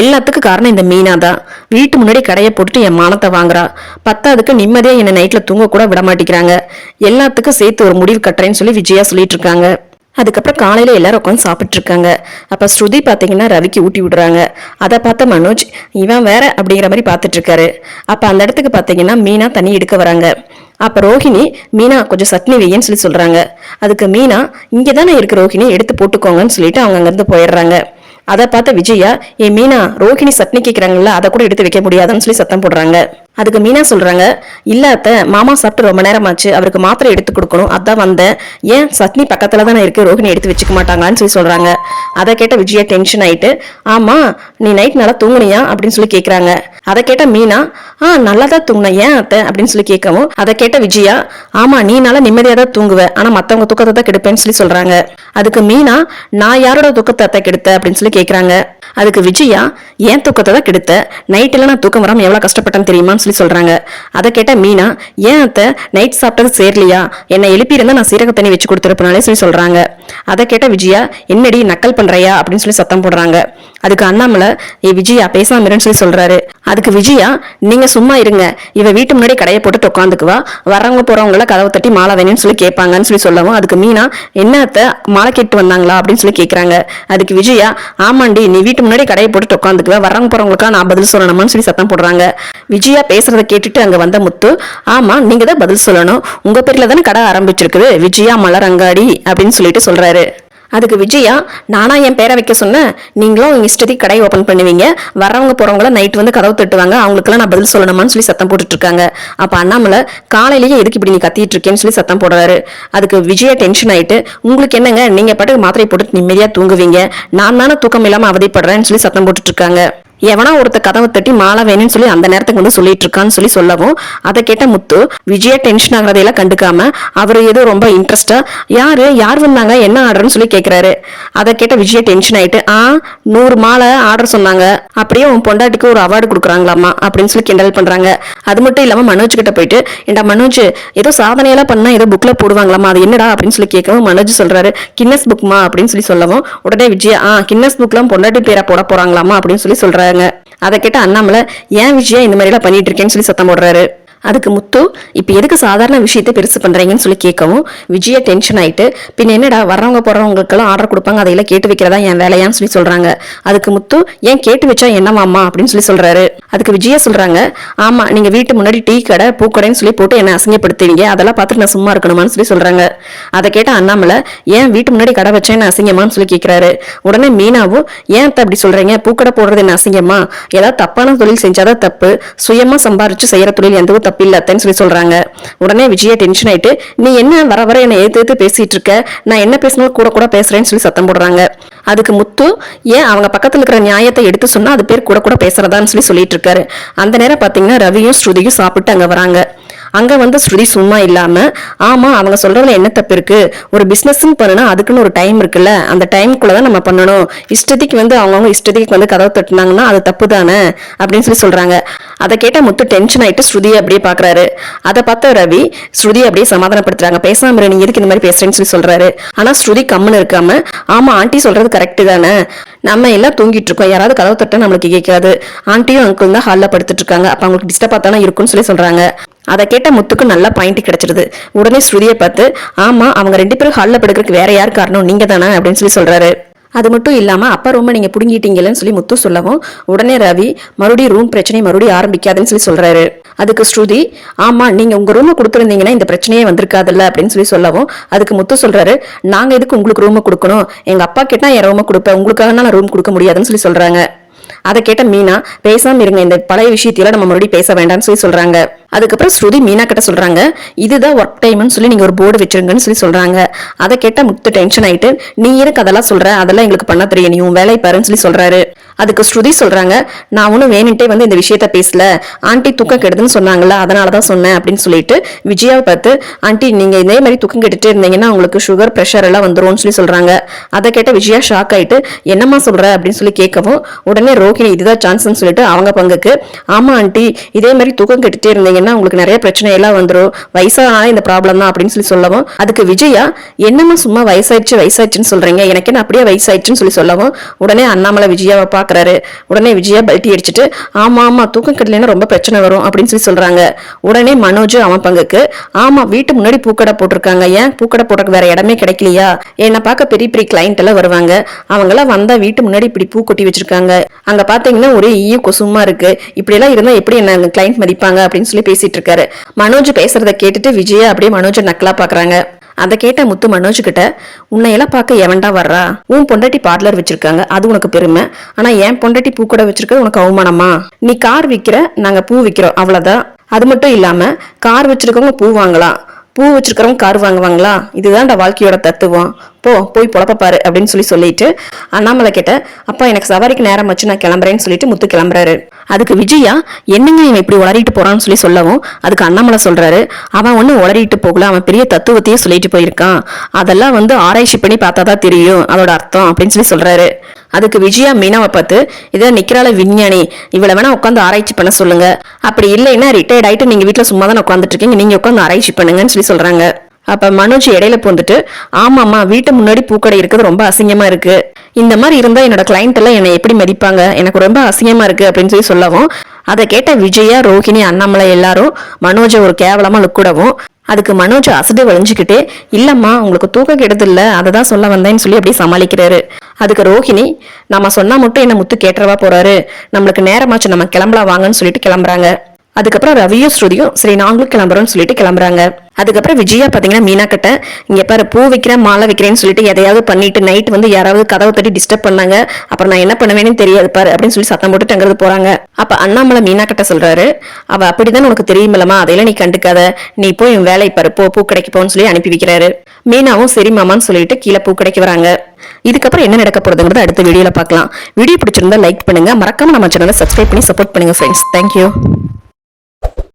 எல்லாத்துக்கும் காரணம் இந்த மீனா தான் வீட்டு முன்னாடி கடையை போட்டுட்டு என் மானத்தை வாங்குறா. பத்தாவதுக்கு நிம்மதியா என்னை நைட்ல தூங்க கூட விட மாட்டேங்கிறாங்க எல்லாத்துக்கும் சேர்த்து ஒரு முடிவு கட்டுறேன்னு சொல்லி விஜயா சொல்லிட்டு இருக்காங்க. அதுக்கப்புறம் காலையில எல்லாரும் உட்காந்து சாப்பிட்டு இருக்காங்க. அப்ப ஸ்ருதி பாத்தீங்கன்னா ரவிக்கு ஊட்டி விடுறாங்க. அதை பார்த்த மனோஜ் இவன் வேற அப்படிங்கிற மாதிரி பார்த்துட்டு இருக்காரு. அப்ப அந்த இடத்துக்கு பாத்தீங்கன்னா மீனா தண்ணி எடுக்க வராங்க. அப்ப ரோஹிணி மீனா கொஞ்சம் சட்னி வையன்னு சொல்லி சொல்றாங்க. அதுக்கு மீனா இங்கே தானே இருக்கு ரோஹிணி எடுத்து போட்டுக்கோங்கன்னு சொல்லிட்டு அவங்க அங்கிருந்து போயிடுறாங்க. அதை பார்த்த விஜயா ஏ மீனா ரோஹிணி சட்னி கேட்குறாங்கல்ல அதை கூட எடுத்து வைக்க முடியாதுன்னு சொல்லி சத்தம் போடுறாங்க. அதுக்கு மீனா சொல்கிறாங்க இல்ல அத்தை மாமா சாப்பிட்டு ரொம்ப நேரமாச்சு அவருக்கு மாத்திரை எடுத்து கொடுக்கணும். அதான் வந்தேன். ஏன் சட்னி பக்கத்தில் தானே இருக்கு ரோஹிணி எடுத்து வச்சுக்க மாட்டாங்களான்னு சொல்லி சொல்றாங்க. அதை கேட்ட விஜயா டென்ஷன் ஆயிட்டு ஆமாம் நீ நைட் நல்லா தூங்குனியா? அப்படின்னு சொல்லி கேட்குறாங்க அதை கேட்ட மீனா ஆ நல்லா தான் தூங்கினேன். ஏன் அத்தை? அப்படின்னு சொல்லி கேட்கவும் அதை கேட்ட விஜயா ஆமாம் நீ நல்லா நிம்மதியாக தான் தூங்குவ. ஆனால் மற்றவங்க தூக்கத்தை தான் கெடுப்பேன்னு சொல்லி சொல்கிறாங்க அதுக்கு மீனா நான் யாரோட தூக்கத்தை அத்தை கெடுத்த? அப்படின்னு சொல்லி கேட்குறாங்க அதுக்கு விஜயா ஏன் தூக்கத்தை தான் கெடுத்த? நைட்டில் நான் தூக்கம் வராம எவ்வளோ கஷ்டப்பட்டேன்னு சொல்லி சொல்றாங்க. அதை கேட்ட மீனா ஏன் அத்தை நைட் சாப்பிட்டது சேரலையா? என்னை எழுப்பியிருந்தா நான் சீரக தண்ணி வச்சு கொடுத்துருப்பனாலே சொல்லி சொல்றாங்க. அதை கேட்ட விஜயா என்னடி நக்கல் பண்றையா? அப்படின்னு சொல்லி சத்தம் போடுறாங்க. அதுக்கு அண்ணாமலை ஏ விஜயா பேசாம இருன்னு சொல்லி சொல்றாரு. அதுக்கு விஜயா நீங்க சும்மா இருங்க. இவ வீட்டு முன்னாடி கடையை போட்டு உட்காந்துக்குவா வரவங்க போறவங்கள கதவை தட்டி மாலை வேணும்னு சொல்லி கேட்பாங்கன்னு சொல்லி சொல்லவும் அதுக்கு மீனா என்ன அத்தை மாலை கேட்டு வந்தாங்களா? அப்படின்னு சொல்லி கேட்கறாங்க அதுக்கு விஜயா ஆமாண்டி நீ வீட்டு முன்னாடி கடையை போட்டு உட்காந்துக்குவ வரவங்க போறவங்களுக்கா நான் பதில் சொல்லணுமான்னு சொல்லி சத்தம் போடுறாங்க. விஜயா பேசுறத கேட்டுட்டு அங்க வந்த முத்து ஆமா நீங்க தான் பதில் சொல்லணும். உங்க பேர்ல தானே கடை ஆரம்பிச்சிருக்குது. விஜயா மலர் அங்காடி அப்படின்னு சொல்லிட்டு சொல்றாரு. அதுக்கு விஜயா நானா என் பேரை வைக்க சொன்னேன் நீங்களும் உங்க இஷ்டத்துக்கு கடை ஓப்பன் பண்ணுவீங்க. வரவங்க போறவங்கள நைட் வந்து கதவு தட்டுவாங்க. அவங்களுக்குலாம் நான் பதில் சொல்லணுமான்னு சொல்லி சத்தம் போட்டுட்டு இருக்காங்க அப்ப அண்ணாமலை காலையிலேயே எதுக்கு இப்படி நீ கத்திட்டு இருக்கேன்னு சொல்லி சத்தம் போடுறாரு. அதுக்கு விஜயா டென்ஷன் ஆயிட்டு உங்களுக்கு என்னங்க? நீங்க பாட்டுக்கு மாத்திரை போட்டு நிம்மதியா தூங்குவீங்க. நான் தானே தூக்கம் இல்லாம அவதிப்படுறேன்னு சொல்லி சத்தம் போட்டுட்டு இருக்காங்க எவனா ஒருத்த கதவை தட்டி மாலை வேணும்னு சொல்லி அந்த நேரத்துக்கு வந்து சொல்லிட்டு இருக்கான்னு சொல்லி சொல்லவும் அதை கேட்ட முத்து விஜயா டென்ஷன் ஆகுறதையெல்லாம் கண்டுக்காம அவர் ஏதோ ரொம்ப இன்ட்ரெஸ்டா யாரு? யார் வந்தாங்க? என்ன ஆர்டர்னு சொல்லி கேட்கிறாரு அதை கேட்ட விஜயா டென்ஷன் ஆயிட்டு ஆ நூறு மாலை ஆர்டர் சொன்னாங்க. அப்படியே உன் பொண்டாட்டிக்கு ஒரு அவார்டு கொடுக்குறாங்களாமா அப்படின்னு சொல்லி கிண்டல் பண்றாங்க. அது மட்டும் இல்லாம மனோஜ் கிட்ட போயிட்டு ஏண்டா மனோஜ் ஏதோ சாதனையெல்லாம் பண்ணா ஏதோ புக்ல போடுவாங்களாமா அது என்னடா? அப்படின்னு சொல்லி கேட்கவும் மனோஜ் சொல்றாரு கின்னஸ் புக்மா அப்படின்னு சொல்லி சொல்லவும் உடனே விஜயா ஆ கின்னஸ் புக்லாம் பொண்டாட்டி பேரை போட போறாங்களாமா அப்படின்னு சொல்லி சொல்றாங்க அதை கேட்ட அண்ணாமலை ஏன் விஜயா இந்த மாதிரி எல்லாம் பண்ணிட்டு இருக்கேன்னு சொல்லி சத்தம் போடுறாரு? அதுக்கு முத்து இப்ப எதுக்கு சாதாரண விஷயத்தை பெருசு பண்றீங்கன்னு சொல்லி கேட்கவும் விஜயா டென்ஷன் ஆயிட்டு பின் என்னடா வர்றவங்க போகிறவங்களுக்கெல்லாம் ஆர்டர் கொடுப்பாங்க அதையெல்லாம் கேட்டு வைக்கிறதா என் வேலையான்னு சொல்லி சொல்றாங்க. அதுக்கு முத்து ஏன் கேட்டு வச்சா என்னவாம்மா அப்படின்னு சொல்லி சொல்றாரு. அதுக்கு விஜயா சொல்றாங்க ஆமா நீங்க வீட்டு முன்னாடி டீ கடை பூக்கடைன்னு சொல்லி போட்டு என்னை அசிங்கப்படுத்துவீங்க அதெல்லாம் பார்த்துட்டு நான் சும்மா இருக்கணுமான்னு சொல்லி சொல்றாங்க. அதை கேட்ட அண்ணாமலை ஏன் வீட்டு முன்னாடி கடை வச்சா என்ன அசிங்கமான்னு சொல்லி கேட்குறாரு உடனே மீனாவும் ஏன் அப்படி சொல்றீங்க? பூக்கடை போடுறது என்ன அசிங்கமா ஏதாவது தப்பான தொழில் செஞ்சாதான் தப்பு. சுயமா சம்பாரிச்சு செய்யற தொழில் எந்தவும் தப்பு அத்தைன்னு சொல்லி சொல்றாங்க. உடனே விஜயா டென்ஷன் ஆயிட்டு நீ என்ன வர வர என்னை ஏத்து ஏத்து பேசிட்டு இருக்க? நான் என்ன பேசினாலும் கூட கூட பேசுறேன்னு சொல்லி சத்தம் போடுறாங்க. அதுக்கு முத்து ஏன் அவங்க பக்கத்துல இருக்கிற நியாயத்தை எடுத்து சொன்னா அது பேர் கூட கூட பேசுறதான்னு சொல்லி சொல்லிட்டு இருக்காரு. அந்த நேரம் பாத்தீங்கன்னா ரவியும் ஸ்ருதியும் சாப்பிட்டு அங்க வராங்க. அங்கே வந்து ஸ்ருதி சும்மா இல்லாமல் ஆமாம் அவங்க சொல்கிறதுல என்ன தப்பு இருக்குது ஒரு பிசினஸ்ன்னு பண்ணுனா அதுக்குன்னு ஒரு டைம் இருக்குல்ல? அந்த டைம்குள்ள தான் நம்ம பண்ணணும். இஷ்டத்துக்கு வந்து அவங்கவுங்க இஷ்டத்துக்கு வந்து கதவை தட்டினாங்கன்னா அது தப்பு தானே அப்படின்னு சொல்லி சொல்கிறாங்க அதை கேட்டால் முத்து டென்ஷன் ஆகிட்டு ஸ்ருதியை அப்படியே பார்க்குறாரு அதை பார்த்த ரவி ஸ்ருதி அப்படியே சமாதானப்படுத்துறாங்க. பேசாமல் நீங்கள் எதுக்கு இந்த மாதிரி பேசுகிறேன்னு சொல்லி சொல்கிறாரு ஆனால் ஸ்ருதி கம்முன்னு இருக்காம ஆமாம் ஆண்டி சொல்கிறது கரெக்டு தானே? நம்ம எல்லாம் தூங்கிட்டு இருக்கோம். யாராவது கதவு தட்டா நம்மளுக்கு கேட்காது. ஆண்டியும் அங்கிள் தான் ஹாலில் படுத்துட்டு இருக்காங்க. அப்போ அவங்களுக்கு டிஸ்டர்ப் தானே இருக்கும்னு சொல்லி சொல்கிறாங்க அதை கேட்ட முத்துக்கு நல்ல பாயிண்ட் கிடைச்சிருது. உடனே ஸ்ருதியை பார்த்து ஆமா அவங்க ரெண்டு பேரும் ஹாலில் படுக்கிறதுக்கு வேற யார் காரணம்? நீங்க தானே? அப்படின்னு சொல்லி சொல்றாரு. அது மட்டும் இல்லாமல் அப்பா ரூமை நீங்கள் புடுங்கிட்டீங்கன்னு சொல்லி முத்து சொல்லவும் உடனே ரவி மறுபடியும் ரூம் பிரச்சனையை மறுபடியும் ஆரம்பிக்காதுன்னு சொல்லி சொல்கிறாரு அதுக்கு ஸ்ருதி ஆமாம் நீங்கள் உங்கள் ரூமை கொடுத்துருந்தீங்கன்னா இந்த பிரச்சனையே வந்திருக்காதுல்ல? அப்படின்னு சொல்லி சொல்லவும் அதுக்கு முத்து சொல்கிறாரு நாங்கள் எதுக்கு உங்களுக்கு ரூமை கொடுக்கணும்? எங்கள் அப்பா கேட்டால் என் ரூமை கொடுப்பேன். உங்களுக்காக நான் ரூம் கொடுக்க முடியாதுன்னு சொல்லி சொல்கிறாங்க அதை கேட்ட மீனா பேசாம இருங்க இந்த பழைய விஷயத்தில நம்ம மறுபடியும் பேச வேண்டாம்னு சொல்லி சொல்றாங்க. அதுக்கப்புறம் ஸ்ருதி மீனா கிட்ட சொல்றாங்க இதுதான் ஒர்க் டைம்னு சொல்லி நீங்க ஒரு போர்டு வச்சிருங்கன்னு சொல்லி சொல்றாங்க. அதை கேட்ட முத்து டென்ஷன் ஆயிட்டு நீ எதுக்கு அதெல்லாம் சொல்ற? அதெல்லாம் எங்களுக்கு பண்ண தெரியும். நீ உன் வேலை பாருன்னு சொல்லி சொல்றாரு. அதுக்கு ஸ்ருதி சொல்றாங்க நான் ஒன்றும் வேணுன்ட்டே வந்து இந்த விஷயத்த பேசல. ஆண்டி தூக்கம் கெடுதுன்னு சொன்னாங்கல்ல அதனால தான் சொன்னேன் அப்படின்னு சொல்லிட்டு விஜயாவை பார்த்து ஆண்டி நீங்க இதே மாதிரி தூக்கம் கெட்டுட்டு இருந்தீங்கன்னா உங்களுக்கு சுகர் ப்ரெஷர் எல்லாம் வந்துரும்னு சொல்லி சொல்றாங்க. அதை கேட்ட விஜயா ஷாக் ஆயிட்டு என்னம்மா சொல்ற? அப்படின்னு சொல்லி கேட்கவும் உடனே ரோஹிணி இதுதான் சான்ஸ்னு சொல்லிட்டு அவங்க பங்குக்கு ஆமா ஆண்டி இதே மாதிரி தூக்கம் கெட்டுட்டே இருந்தீங்கன்னா உங்களுக்கு நிறைய பிரச்சனை எல்லாம் வந்துடும் வயசானால இந்த ப்ராப்ளம் தான் அப்படின்னு சொல்லி சொல்லவும். அதுக்கு விஜயா என்னம்மா சும்மா வயசாயிடுச்சு வயசாயிடுச்சுன்னு சொல்றீங்க? எனக்கு என்ன அப்படியே வயசாயிடுச்சுன்னு சொல்லி சொல்லவும். உடனே அண்ணாமலை விஜயாவை பார்க்குறாரு உடனே விஜயா பல்ட்டி அடிச்சிட்டு ஆமா ஆமா தூக்கம் கட்டலைன்னா ரொம்ப பிரச்சனை வரும் அப்படின்னு சொல்லி சொல்றாங்க. உடனே மனோஜ் அவன் பங்குக்கு ஆமா வீட்டு முன்னாடி பூக்கடை போட்டிருக்காங்க. ஏன் பூக்கடை போடுறதுக்கு வேற இடமே கிடைக்கலையா? என்னை பார்க்க பெரிய பெரிய கிளைண்ட் எல்லாம் வருவாங்க. அவங்களாம் வந்தா வீட்டு முன்னாடி இப்படி பூ கொட்டி வச்சிருக்காங்க. அங்க பாத்தீங்கன்னா ஒரே ஈய கொசுமா இருக்கு. இப்படி எல்லாம் இருந்தா எப்படி என்ன கிளைண்ட் மதிப்பாங்க? அப்படின்னு சொல்லி பேசிட்டு இருக்காரு. மனோஜ் பேசுறத கேட்டுட்டு விஜயா அப்படியே மனோஜ் நக்கலா பாக்குறாங்க. அதை கேட்ட முத்து மனோஜ் கிட்ட உன்னை எல்லாம் பார்க்க எவன்டா வர்றா? உன் பொண்டாட்டி பார்லர் வச்சிருக்காங்க அது உனக்கு பெருமை. ஆனா என் பொண்டாட்டி பூ கூட வச்சிருக்க உனக்கு அவமானமா? நீ கார் விக்கிற நாங்க பூ விக்கிறோம் அவ்வளவுதான். அது மட்டும் இல்லாம கார் வச்சிருக்கவங்க பூ வாங்கலாம். பூ வச்சிருக்கிறவங்க கார் வாங்குவாங்களா? இதுதான்டா வாழ்க்கையோட தத்துவம். போ போய் பொழப்ப அப்படின்னு சொல்லி சொல்லிட்டு அண்ணாமலை கிட்ட அப்பா எனக்கு சவாரிக்கு நேரம் வச்சு நான் கிளம்புறேன்னு சொல்லிட்டு முத்து கிளம்புறாரு. அதுக்கு விஜயா என்னங்க இவன் இப்படி உளறிட்டு போறான்னு சொல்லி சொல்லவும் அதுக்கு அண்ணாமலை சொல்றாரு அவன் ஒன்றும் உளறிட்டு போகல அவன் பெரிய தத்துவத்தையே சொல்லிட்டு போயிருக்கான். அதெல்லாம் வந்து ஆராய்ச்சி பண்ணி பார்த்தா தான் தெரியும் அதோட அர்த்தம் அப்படின்னு சொல்லி சொல்றாரு. அதுக்கு விஜயா மீனாவை பார்த்து இதை நிக்கிறாள விஞ்ஞானி இவளை வேணா உட்காந்து ஆராய்ச்சி பண்ண சொல்லுங்க. அப்படி இல்லைன்னா ரிட்டையர்ட் ஆயிட்டு நீங்க வீட்டுல சும்மா தான் உட்காந்துட்டு இருக்கீங்க நீங்க உட்காந்து ஆராய்ச்சி பண்ணுங்கன்னு சொல்லி சொல்றாங்க. அப்போ மனோஜ் இடையில போந்துட்டு ஆமாம்மா வீட்டு முன்னாடி பூக்கடை இருக்கிறது ரொம்ப அசிங்கமாக இருக்குது இந்த மாதிரி இருந்தால் என்னோட கிளைண்ட் எல்லாம் என்னை எப்படி மதிப்பாங்க? எனக்கு ரொம்ப அசிங்கமாக இருக்குது அப்படின்னு சொல்லி சொல்லவும் அதை கேட்ட விஜயா ரோஹிணி அண்ணாமலை எல்லாரும் மனோஜை ஒரு கேவலமாக லுக்கிடவும் அதுக்கு மனோஜ் அசடு வளைஞ்சுக்கிட்டே இல்லம்மா உங்களுக்கு தூக்கம் கெடுதில்ல அதை தான் சொல்ல வந்தேன்னு சொல்லி அப்படியே சமாளிக்கிறாரு. அதுக்கு ரோஹிணி நம்ம சொன்னால் மட்டும் என்ன முத்து கேட்டுறவா போறாரு? நம்மளுக்கு நேரமாச்சு நம்ம கிளம்பலாம் வாங்கன்னு சொல்லிட்டு கிளம்புறாங்க. அதுக்கப்புறம் ரவியும் ஸ்ருதியும் சரி நாங்களும் கிளம்புறோம்னு சொல்லிட்டு கிளம்புறாங்க. அதுக்கப்புறம் விஜயா பாத்தீங்கன்னா மீனா கிட்ட இங்க பாரு பூ வைக்கிறேன் மாலை வைக்கிறேன்னு சொல்லிட்டு எதையாவது பண்ணிட்டு நைட் வந்து யாராவது கதவை தட்டி டிஸ்டர்ப் பண்ணாங்க. அப்புறம் நான் என்ன பண்ணுவேன்னு தெரியாது பாரு அப்படின்னு சொல்லி சத்தம் போட்டு அங்கிருந்து போறாங்க. அப்ப அண்ணாமலை மீனா கிட்ட சொல்றாரு அவ அப்படிதான் உனக்கு தெரியுமில்லமா அதையெல்லாம் நீ கண்டுக்காத. நீ போய் என் வேலை பாரு போ பூ கிடைக்கு போன்னு சொல்லி அனுப்பி வைக்கிறாரு. மீனாவும் சரி மாமான்னு சொல்லிட்டு கீழே பூ கிடைக்க வராங்க. இதுக்கப்புறம் என்ன நடக்க போறதுங்கிறத அடுத்த வீடியோல பார்க்கலாம். வீடியோ பிடிச்சிருந்தா லைக் பண்ணுங்க. மறக்காம நம்ம சேனலை சப்ஸ்கிரைப் பண்ணி சப்போர்ட் பண்ணுங்க ஃப்ரெண்ட்ஸ் தேங்க்யூ